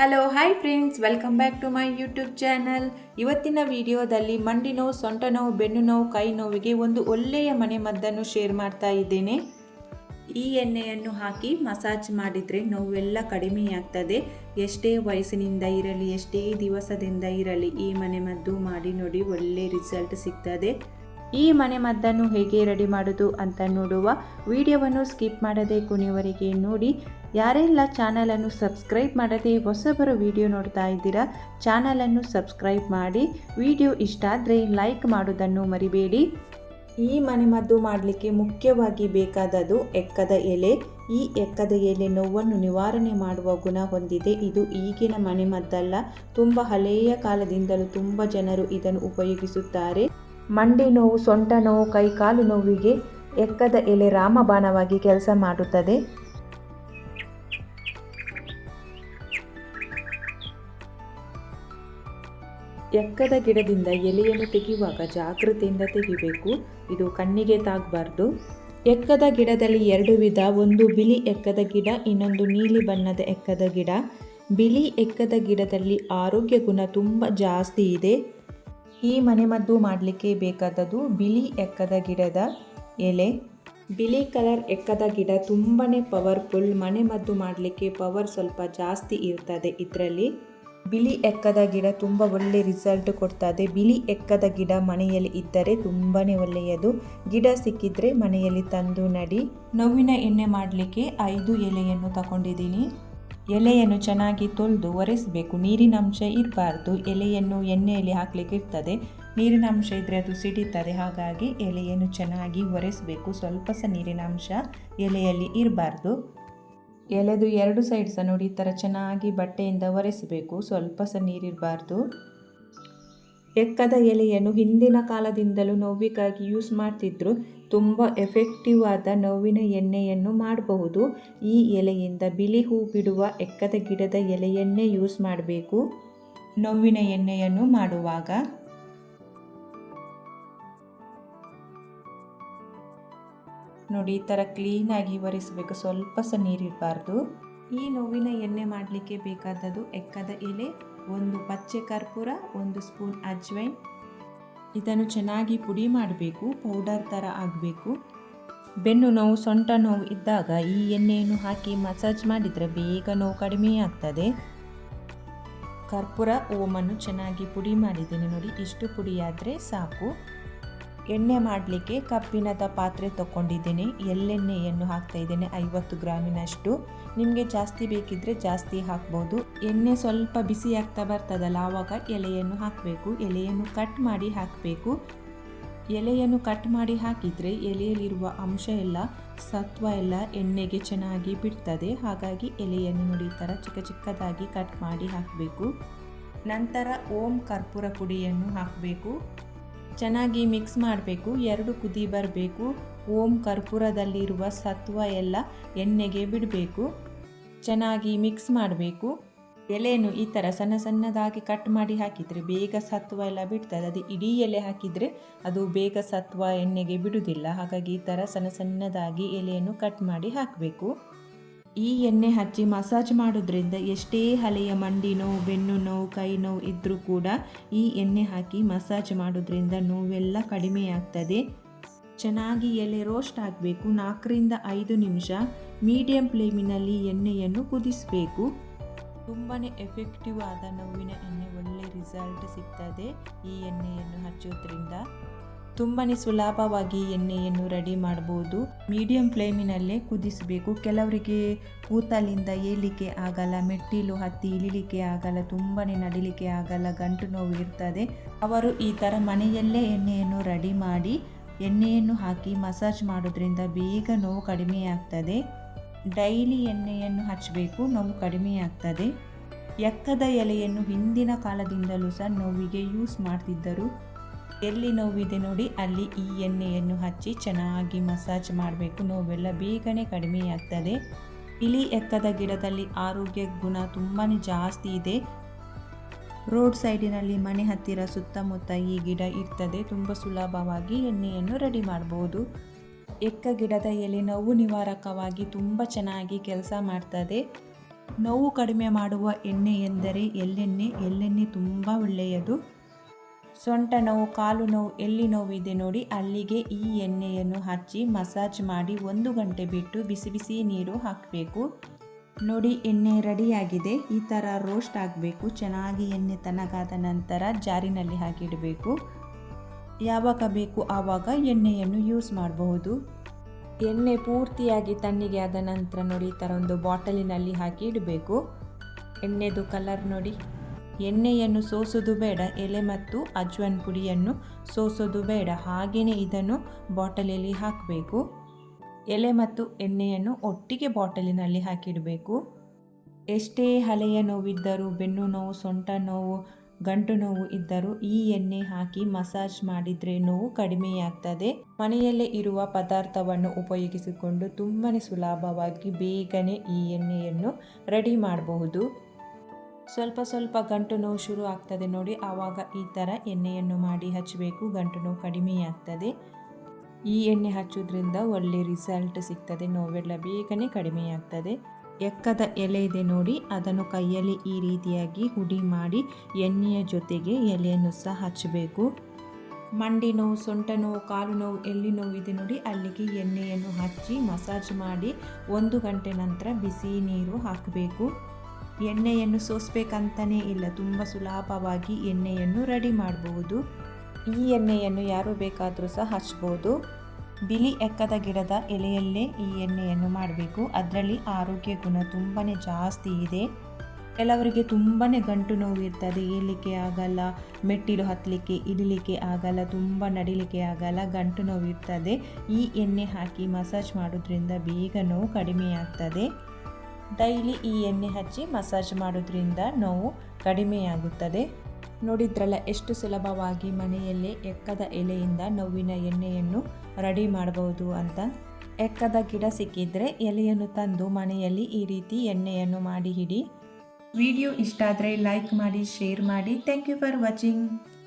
Hello hi friends welcome back to my YouTube channel ಇವತ್ತಿನ ವಿಡಿಯೋದಲ್ಲಿ ಮಂಡಿ ನೋವು, ಸೊಂಟ ನೋವು, ಬೆನ್ನು ನೋವು, ಕೈ ನೋವಿಗೆ ಒಂದು ಒಳ್ಳೆಯ ಮನೆ ಮದ್ದನ್ನು ಶೇರ್ ಮಾಡ್ತಾ ಇದ್ದೇನೆ. ಈ ಎಣ್ಣೆಯನ್ನು ಹಾಕಿ ಮಸಾಜ್ ಮಾಡಿದರೆ ನೋವೆಲ್ಲ ಕಡಿಮೆಯಾಗ್ತದೆ ಎಷ್ಟೇ ವಯಸ್ಸಿನಿಂದ ಇರಲಿ, ಎಷ್ಟೇ ದಿವಸದಿಂದ ಇರಲಿ ಈ ಮನೆ ಮದ್ದು ಮಾಡಿ ನೋಡಿ ಒಳ್ಳೆ ರಿಸಲ್ಟ್ ಸಿಗ್ತದೆ. ಈ ಮನೆ ಮದ್ದನ್ನು ಹೇಗೆ ರೆಡಿ ಮಾಡೋದು ಅಂತ ನೋಡುವ ವಿಡಿಯೋವನ್ನು ಸ್ಕಿಪ್ ಮಾಡದೆ ಕೊನೆಯವರೆಗೆ ನೋಡಿ. ಯಾರೆಲ್ಲ ಚಾನಲನ್ನು ಸಬ್ಸ್ಕ್ರೈಬ್ ಮಾಡದೆ ಹೊಸಬರು ವಿಡಿಯೋ ನೋಡ್ತಾ ಇದ್ದೀರಾ ಚಾನಲನ್ನು ಸಬ್ಸ್ಕ್ರೈಬ್ ಮಾಡಿ. ವಿಡಿಯೋ ಇಷ್ಟ ಆದರೆ ಲೈಕ್ ಮಾಡೋದನ್ನು ಮರಿಬೇಡಿ. ಈ ಮನೆಮದ್ದು ಮಾಡಲಿಕ್ಕೆ ಮುಖ್ಯವಾಗಿ ಬೇಕಾದದು ಎಕ್ಕದ ಎಲೆ. ಈ ಎಕ್ಕದ ಎಲೆ ನೋವನ್ನು ನಿವಾರಣೆ ಮಾಡುವ ಗುಣ ಹೊಂದಿದೆ. ಇದು ಈಗಿನ ಮನೆಮದ್ದಲ್ಲ ತುಂಬ ಹಳೆಯ ಕಾಲದಿಂದಲೂ ತುಂಬ ಜನರು ಇದನ್ನು ಉಪಯೋಗಿಸುತ್ತಾರೆ. ಮಂಡಿ ನೋವು, ಸೊಂಟ ನೋವು, ಕೈಕಾಲು ನೋವಿಗೆ ಎಕ್ಕದ ಎಲೆ ರಾಮಬಾಣವಾಗಿ ಕೆಲಸ ಮಾಡುತ್ತದೆ. ಎಕ್ಕದ ಗಿಡದಿಂದ ಎಲೆಯನ್ನು ತೆಗೆಯುವಾಗ ಜಾಗೃತಿಯಿಂದ ತೆಗಿಬೇಕು. ಇದು ಕಣ್ಣಿಗೆ ತಾಗಬಾರ್ದು. ಎಕ್ಕದ ಗಿಡದಲ್ಲಿ ಎರಡು ವಿಧ, ಒಂದು ಬಿಳಿ ಎಕ್ಕದ ಗಿಡ, ಇನ್ನೊಂದು ನೀಲಿ ಬಣ್ಣದ ಎಕ್ಕದ ಗಿಡ. ಬಿಳಿ ಎಕ್ಕದ ಗಿಡದಲ್ಲಿ ಆರೋಗ್ಯ ಗುಣ ತುಂಬ ಜಾಸ್ತಿ ಇದೆ. ಈ ಮನೆಮದ್ದು ಮಾಡಲಿಕ್ಕೆ ಬೇಕಾದದ್ದು ಬಿಳಿ ಎಕ್ಕದ ಗಿಡದ ಎಲೆ. ಬಿಳಿ ಕಲರ್ ಎಕ್ಕದ ಗಿಡ ತುಂಬಾ ಪವರ್ಫುಲ್. ಮನೆಮದ್ದು ಮಾಡಲಿಕ್ಕೆ ಪವರ್ ಸ್ವಲ್ಪ ಜಾಸ್ತಿ ಇರ್ತದೆ ಇದರಲ್ಲಿ. ಬಿಳಿ ಎಕ್ಕದ ಗಿಡ ತುಂಬ ಒಳ್ಳೆ ರಿಸಲ್ಟ್ ಕೊಡ್ತದೆ. ಬಿಳಿ ಎಕ್ಕದ ಗಿಡ ಮನೆಯಲ್ಲಿ ಇದ್ದರೆ ತುಂಬಾ ಒಳ್ಳೆಯದು. ಗಿಡ ಸಿಕ್ಕಿದ್ರೆ ಮನೆಯಲ್ಲಿ ತಂದು ನಡಿ. ನೋವಿನ ಎಣ್ಣೆ ಮಾಡಲಿಕ್ಕೆ ಐದು ಎಲೆಯನ್ನು ತಗೊಂಡಿದ್ದೀನಿ. ಎಲೆಯನ್ನು ಚೆನ್ನಾಗಿ ತೊಳೆದು ಒರೆಸಬೇಕು. ನೀರಿನ ಅಂಶ ಇರಬಾರ್ದು. ಎಲೆಯನ್ನು ಎಣ್ಣೆಯಲ್ಲಿ ಹಾಕ್ಲಿಕ್ಕೆ ಇರ್ತದೆ. ನೀರಿನ ಅಂಶ ಇದ್ದರೆ ಅದು ಸಿಡಿತದೆ. ಹಾಗಾಗಿ ಎಲೆಯನ್ನು ಚೆನ್ನಾಗಿ ಒರೆಸಬೇಕು. ಸ್ವಲ್ಪ ಸಹ ನೀರಿನ ಅಂಶ ಎಲೆಯಲ್ಲಿ ಇರಬಾರ್ದು. ಎಲೆದು ಎರಡು ಸೈಡ್ ಸಹ ನೋಡಿ ಈ ಥರ ಚೆನ್ನಾಗಿ ಬಟ್ಟೆಯಿಂದ ಒರೆಸಬೇಕು. ಸ್ವಲ್ಪ ಸಹ ನೀರಿರಬಾರ್ದು. ಎಕ್ಕದ ಎಲೆಯನ್ನು ಹಿಂದಿನ ಕಾಲದಿಂದಲೂ ನೋವಿಗಾಗಿ ಯೂಸ್ ಮಾಡ್ತಿದ್ರು. ತುಂಬ ಎಫೆಕ್ಟಿವ್ ಆದ ನೋವಿನ ಎಣ್ಣೆಯನ್ನು ಮಾಡಬಹುದು. ಈ ಎಲೆಯಿಂದ ಬಿಳಿ ಹೂ ಬಿಡುವ ಎಕ್ಕದ ಗಿಡದ ಎಲೆಯನ್ನೇ ಯೂಸ್ ಮಾಡಬೇಕು. ನೋವಿನ ಎಣ್ಣೆಯನ್ನು ಮಾಡುವಾಗ ನೋಡಿ, ಈ ಥರ ಕ್ಲೀನಾಗಿ ಒರೆಸಬೇಕು. ಸ್ವಲ್ಪ ಸಹ ನೀರಿರಬಾರ್ದು. ಈ ನೋವಿನ ಎಣ್ಣೆ ಮಾಡಲಿಕ್ಕೆ ಬೇಕಾದದ್ದು ಎಕ್ಕದ ಎಲೆ. ಒಂದು ಪಚ್ಚೆ ಕರ್ಪೂರ, ಒಂದು ಸ್ಪೂನ್ ಅಜ್ವೈನ್. ಇದನ್ನು ಚೆನ್ನಾಗಿ ಪುಡಿ ಮಾಡಬೇಕು, ಪೌಡರ್ ಥರ ಆಗಬೇಕು. ಬೆನ್ನು ನೋವು, ಸೊಂಟ ನೋವು ಇದ್ದಾಗ ಈ ಎಣ್ಣೆಯನ್ನು ಹಾಕಿ ಮಸಾಜ್ ಮಾಡಿದರೆ ಬೇಗ ನೋವು ಕಡಿಮೆ ಆಗ್ತದೆ. ಕರ್ಪೂರ, ಓಮನ್ನು ಚೆನ್ನಾಗಿ ಪುಡಿ ಮಾಡಿದ್ದೇನೆ ನೋಡಿ, ಇಷ್ಟು ಪುಡಿಯಾದರೆ ಸಾಕು. ಎಣ್ಣೆ ಮಾಡಲಿಕ್ಕೆ ಕಬ್ಬಿಣದ ಪಾತ್ರೆ ತಗೊಂಡಿದ್ದೇನೆ ಎಳ್ಳೆಣ್ಣೆಯನ್ನು ಹಾಕ್ತಾ ಇದ್ದೇನೆ, ಐವತ್ತು ಗ್ರಾಮಿನಷ್ಟು. ನಿಮಗೆ ಜಾಸ್ತಿ ಬೇಕಿದ್ದರೆ ಜಾಸ್ತಿ ಹಾಕ್ಬೋದು. ಎಣ್ಣೆ ಸ್ವಲ್ಪ ಬಿಸಿ ಆಗ್ತಾ ಬರ್ತದಲ್ಲ, ಆವಾಗ ಎಲೆಯನ್ನು ಹಾಕಬೇಕು. ಎಲೆಯನ್ನು ಕಟ್ ಮಾಡಿ ಹಾಕಬೇಕು. ಎಲೆಯನ್ನು ಕಟ್ ಮಾಡಿ ಹಾಕಿದರೆ ಎಲೆಯಲ್ಲಿರುವ ಅಂಶ ಎಲ್ಲ, ಸತ್ವ ಎಲ್ಲ ಎಣ್ಣೆಗೆ ಚೆನ್ನಾಗಿ ಬಿಡ್ತದೆ. ಹಾಗಾಗಿ ಎಲೆಯನ್ನು ನೋಡಿ ಥರ ಚಿಕ್ಕ ಚಿಕ್ಕದಾಗಿ ಕಟ್ ಮಾಡಿ ಹಾಕಬೇಕು. ನಂತರ ಓಂ ಕರ್ಪೂರ ಪುಡಿಯನ್ನು ಹಾಕಬೇಕು. ಚೆನ್ನಾಗಿ ಮಿಕ್ಸ್ ಮಾಡಬೇಕು, ಎರಡು ಕುದಿ ಬರಬೇಕು, ಓಂ ಕರ್ಪೂರದಲ್ಲಿರುವ ಸತ್ವ ಎಲ್ಲ ಎಣ್ಣೆಗೆ ಬಿಡಬೇಕು. ಚೆನ್ನಾಗಿ ಮಿಕ್ಸ್ ಮಾಡಬೇಕು. ಎಲೆಯನ್ನು ಈ ಥರ ಸಣ್ಣ ಸಣ್ಣದಾಗಿ ಕಟ್ ಮಾಡಿ ಹಾಕಿದರೆ ಬೇಗ ಸತ್ವ ಎಲ್ಲ ಬಿಡ್ತದೆ. ಅದು ಇಡೀ ಎಲೆ ಹಾಕಿದರೆ ಅದು ಬೇಗ ಸತ್ವ ಎಣ್ಣೆಗೆ ಬಿಡುವುದಿಲ್ಲ. ಹಾಗಾಗಿ ಈ ಥರ ಸಣ್ಣ ಸಣ್ಣದಾಗಿ ಎಲೆಯನ್ನು ಕಟ್ ಮಾಡಿ ಹಾಕಬೇಕು. ಈ ಎಣ್ಣೆ ಹಚ್ಚಿ ಮಸಾಜ್ ಮಾಡೋದ್ರಿಂದ ಎಷ್ಟೇ ಹಲೆಯ ಮಂಡಿ ನೋವು ಬೆನ್ನು ನೋವು ಕೈ ನೋವು ಇದ್ದರೂ ಕೂಡ ಈ ಎಣ್ಣೆ ಹಾಕಿ ಮಸಾಜ್ ಮಾಡೋದ್ರಿಂದ ನೋವೆಲ್ಲ ಕಡಿಮೆ ಆಗ್ತದೆ ಚೆನ್ನಾಗಿ ಎಲೆ ರೋಸ್ಟ್ ಆಗಬೇಕು. ನಾಲ್ಕರಿಂದ ಐದು ನಿಮಿಷ ಮೀಡಿಯಂ ಫ್ಲೇಮಿನಲ್ಲಿ ಎಣ್ಣೆಯನ್ನು ಕುದಿಸಬೇಕು. ತುಂಬಾ ಎಫೆಕ್ಟಿವ್ ಆದ ನೋವಿನ ಎಣ್ಣೆ ಒಳ್ಳೆ ರಿಸಲ್ಟ್ ಸಿಗ್ತದೆ ಈ ಎಣ್ಣೆಯನ್ನು ಹಚ್ಚೋದ್ರಿಂದ. ತುಂಬಾ ಸುಲಭವಾಗಿ ಎಣ್ಣೆಯನ್ನು ರೆಡಿ ಮಾಡ್ಬೋದು. ಮೀಡಿಯಂ ಫ್ಲೇಮಿನಲ್ಲೇ ಕುದಿಸಬೇಕು. ಕೆಲವರಿಗೆ ಕೂತಲಿಂದ ಏಲಿಕ್ಕೆ ಆಗಲ್ಲ, ಮೆಟ್ಟಿಲು ಹತ್ತಿ ಇಳಿಲಿಕ್ಕೆ ಆಗಲ್ಲ ತುಂಬಾ ನಡಿಲಿಕ್ಕೆ ಆಗಲ್ಲ, ಗಂಟು ನೋವು ಇರ್ತದೆ. ಅವರು ಈ ಥರ ಮನೆಯಲ್ಲೇ ಎಣ್ಣೆಯನ್ನು ರೆಡಿ ಮಾಡಿ, ಎಣ್ಣೆಯನ್ನು ಹಾಕಿ ಮಸಾಜ್ ಮಾಡೋದ್ರಿಂದ ಬೇಗ ನೋವು ಕಡಿಮೆ ಆಗ್ತದೆ. ಡೈಲಿ ಎಣ್ಣೆಯನ್ನು ಹಚ್ಚಬೇಕು ನೋವು ಕಡಿಮೆ ಆಗ್ತದೆ. ಎಕ್ಕದ ಎಲೆಯನ್ನು ಹಿಂದಿನ ಕಾಲದಿಂದಲೂ ಸಹ ನೋವಿಗೆ ಯೂಸ್ ಮಾಡ್ತಿದ್ದರು. ಎಲ್ಲಿ ನೋವಿದೆ ನೋಡಿ ಅಲ್ಲಿ ಈ ಎಣ್ಣೆಯನ್ನು ಹಚ್ಚಿ ಚೆನ್ನಾಗಿ ಮಸಾಜ್ ಮಾಡಬೇಕು. ನೋವೆಲ್ಲ ಬೇಗನೆ ಕಡಿಮೆ ಆಗ್ತದೆ. ಇಲಿ ಎಕ್ಕದ ಗಿಡದಲ್ಲಿ ಆರೋಗ್ಯ ಗುಣ ತುಂಬಾ ಜಾಸ್ತಿ ಇದೆ. ರೋಡ್ ಸೈಡಿನಲ್ಲಿ ಮನೆ ಹತ್ತಿರ ಸುತ್ತಮುತ್ತ ಈ ಗಿಡ ಇರ್ತದೆ. ತುಂಬ ಸುಲಭವಾಗಿ ಎಣ್ಣೆಯನ್ನು ರೆಡಿ ಮಾಡ್ಬೋದು. ಎಕ್ಕ ಗಿಡದ ಎಲೆ ನೋವು ನಿವಾರಕವಾಗಿ ತುಂಬ ಚೆನ್ನಾಗಿ ಕೆಲಸ ಮಾಡ್ತದೆ. ನೋವು ಕಡಿಮೆ ಮಾಡುವ ಎಣ್ಣೆ ಎಂದರೆ ಎಳ್ಳೆಣ್ಣೆ. ಎಳ್ಳೆಣ್ಣೆ ತುಂಬ ಒಳ್ಳೆಯದು. ಸೊಂಟ ನೋವು, ಕಾಲು ನೋವು, ಎಲ್ಲಿ ನೋವಿದೆ ನೋಡಿ ಅಲ್ಲಿಗೆ ಈ ಎಣ್ಣೆಯನ್ನು ಹಚ್ಚಿ ಮಸಾಜ್ ಮಾಡಿ ಒಂದು ಗಂಟೆ ಬಿಟ್ಟು ಬಿಸಿ ಬಿಸಿ ನೀರು ಹಾಕಬೇಕು. ನೋಡಿ ಎಣ್ಣೆ ರೆಡಿಯಾಗಿದೆ. ಈ ಥರ ರೋಸ್ಟ್ ಆಗಬೇಕು. ಚೆನ್ನಾಗಿ ಎಣ್ಣೆ ತನಗಾದ ನಂತರ ಜಾರಿನಲ್ಲಿ ಹಾಕಿಡಬೇಕು. ಯಾವಾಗ ಬೇಕು ಆವಾಗ ಎಣ್ಣೆಯನ್ನು ಯೂಸ್ ಮಾಡಬಹುದು. ಎಣ್ಣೆ ಪೂರ್ತಿಯಾಗಿ ತಣ್ಣಿಗೆ ಆದ ನಂತರ ನೋಡಿ ಈ ಥರ ಒಂದು ಬಾಟಲಿನಲ್ಲಿ ಹಾಕಿ ಇಡಬೇಕು. ಎಣ್ಣೆದು ಕಲರ್ ನೋಡಿ. ಎಣ್ಣೆಯನ್ನು ಸೋಸೋದು ಬೇಡ, ಎಲೆ ಮತ್ತು ಅಜ್ವನ್ ಪುಡಿಯನ್ನು ಸೋಸೋದು ಬೇಡ, ಹಾಗೆಯೇ ಇದನ್ನು ಬಾಟಲಿಯಲ್ಲಿ ಹಾಕಬೇಕು. ಎಲೆ ಮತ್ತು ಎಣ್ಣೆಯನ್ನು ಒಟ್ಟಿಗೆ ಬಾಟಲಿನಲ್ಲಿ ಹಾಕಿಡಬೇಕು. ಎಷ್ಟೇ ಹಳೆಯ ನೋವಿದ್ದರೂ, ಬೆನ್ನು ನೋವು, ಸೊಂಟ ನೋವು, ಗಂಟು ನೋವು ಇದ್ದರೂ ಈ ಎಣ್ಣೆ ಹಾಕಿ ಮಸಾಜ್ ಮಾಡಿದರೆ ನೋವು ಕಡಿಮೆಯಾಗ್ತದೆ. ಮನೆಯಲ್ಲೇ ಇರುವ ಪದಾರ್ಥವನ್ನು ಉಪಯೋಗಿಸಿಕೊಂಡು ತುಂಬಾ ಸುಲಭವಾಗಿ ಬೇಗನೆ ಈ ಎಣ್ಣೆಯನ್ನು ರೆಡಿ ಮಾಡಬಹುದು. ಸ್ವಲ್ಪ ಸ್ವಲ್ಪ ಗಂಟು ನೋವು ಶುರು ಆಗ್ತದೆ ನೋಡಿ, ಆವಾಗ ಈ ಥರ ಎಣ್ಣೆಯನ್ನು ಮಾಡಿ ಹಚ್ಚಬೇಕು. ಗಂಟು ನೋವು ಕಡಿಮೆಯಾಗ್ತದೆ ಈ ಎಣ್ಣೆ ಹಚ್ಚೋದ್ರಿಂದ ಒಳ್ಳೆ ರಿಸಲ್ಟ್ ಸಿಗ್ತದೆ. ನೋವೆಲ್ಲ ಬೇಗನೆ ಕಡಿಮೆಯಾಗ್ತದೆ ಎಕ್ಕದ ಎಲೆ ಇದೆ ನೋಡಿ, ಅದನ್ನು ಕೈಯಲ್ಲಿ ಈ ರೀತಿಯಾಗಿ ಹುಡಿ ಮಾಡಿ ಎಣ್ಣೆಯ ಜೊತೆಗೆ ಎಲೆಯನ್ನು ಸಹ ಹಚ್ಚಬೇಕು. ಮಂಡಿ ನೋವು, ಸೊಂಟ ನೋವು, ಕಾಲು ನೋವು ಎಲ್ಲಿ ನೋವಿದೆ ನೋಡಿ, ಅಲ್ಲಿಗೆ ಎಣ್ಣೆಯನ್ನು ಹಚ್ಚಿ ಮಸಾಜ್ ಮಾಡಿ ಒಂದು ಗಂಟೆ ನಂತರ ಬಿಸಿ ನೀರು ಹಾಕಬೇಕು. ಎಣ್ಣೆಯನ್ನು ಸೋಸಬೇಕಂತನೇ ಇಲ್ಲ. ತುಂಬ ಸುಲಭವಾಗಿ ಎಣ್ಣೆಯನ್ನು ರೆಡಿ ಮಾಡಬಹುದು ಈ ಎಣ್ಣೆಯನ್ನು ಯಾರು ಬೇಕಾದರೂ ಸಹ ಹಚ್ಬೋದು. ಬಿಳಿ ಎಕ್ಕದ ಗಿಡದ ಎಲೆಯಲ್ಲೇ ಈ ಎಣ್ಣೆಯನ್ನು ಮಾಡಬೇಕು. ಅದರಲ್ಲಿ ಆರೋಗ್ಯ ಗುಣ ತುಂಬಾ ಜಾಸ್ತಿ ಇದೆ. ಕೆಲವರಿಗೆ ತುಂಬಾ ಗಂಟು ನೋವು ಇರ್ತದೆ. ಏಳಲಿಕ್ಕೆ ಆಗಲ್ಲ, ಮೆಟ್ಟಿಲು ಹತ್ತಲಿಕ್ಕೆ ಇಡಲಿಕ್ಕೆ ಆಗಲ್ಲ, ತುಂಬ ನಡಿಲಿಕ್ಕೆ ಆಗಲ್ಲ, ಗಂಟು ನೋವು ಇರ್ತದೆ. ಈ ಎಣ್ಣೆ ಹಾಕಿ ಮಸಾಜ್ ಮಾಡೋದ್ರಿಂದ ಬೇಗ ನೋವು ಕಡಿಮೆಯಾಗ್ತದೆ. ಡೈಲಿ ಈ ಎಣ್ಣೆ ಹಚ್ಚಿ ಮಸಾಜ್ ಮಾಡೋದ್ರಿಂದ ನೋವು ಕಡಿಮೆಯಾಗುತ್ತದೆ. ನೋಡಿದ್ರಲ್ಲ, ಎಷ್ಟು ಸುಲಭವಾಗಿ ಮನೆಯಲ್ಲೇ ಎಕ್ಕದ ಎಲೆಯಿಂದ ನೋವಿನ ಎಣ್ಣೆಯನ್ನು ರೆಡಿ ಮಾಡಬಹುದು ಅಂತ. ಎಕ್ಕದ ಗಿಡ ಸಿಕ್ಕಿದ್ರೆ ಎಲೆಯನ್ನು ತಂದು ಮನೆಯಲ್ಲಿ ಈ ರೀತಿ ಎಣ್ಣೆಯನ್ನು ಮಾಡಿ ಹಿಡಿ. ವಿಡಿಯೋ ಇಷ್ಟ ಆದರೆ ಲೈಕ್ ಮಾಡಿ, ಶೇರ್ ಮಾಡಿ. Thank you for watching.